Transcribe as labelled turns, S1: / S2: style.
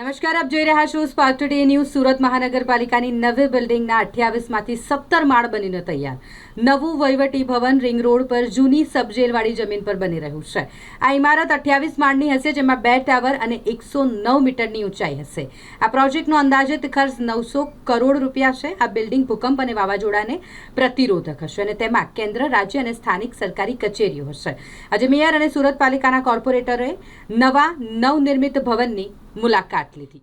S1: નમસ્કાર, આપ જોઈ રહ્યા છો સ્પાર્ક ટુડે ન્યૂઝ સુરત મહાનગરપાલિકાની નવી બિલ્ડિંગના અઠ્યાવીસમાંથી સત્તર માળ બનીને તૈયાર. નવું વહીવટી ભવન રિંગ રોડ પર જૂની સબજેલવાળી જમીન પર બની રહ્યું છે. આ ઇમારત અઠ્યાવીસ માળની હશે, જેમાં બે ટાવર અને એકસો નવ મીટરની ઊંચાઈ હશે. આ પ્રોજેક્ટનો અંદાજિત ખર્ચ નવસો કરોડ રૂપિયા છે. આ બિલ્ડિંગ ભૂકંપ અને વાવાઝોડાને પ્રતિરોધક હશે અને તેમાં કેન્દ્ર, રાજ્ય અને સ્થાનિક સરકારી કચેરીઓ હશે. આજે મેયર અને સુરત પાલિકાના કોર્પોરેટરોએ નવા નવનિર્મિત ભવનની મુલાકાત લીધી.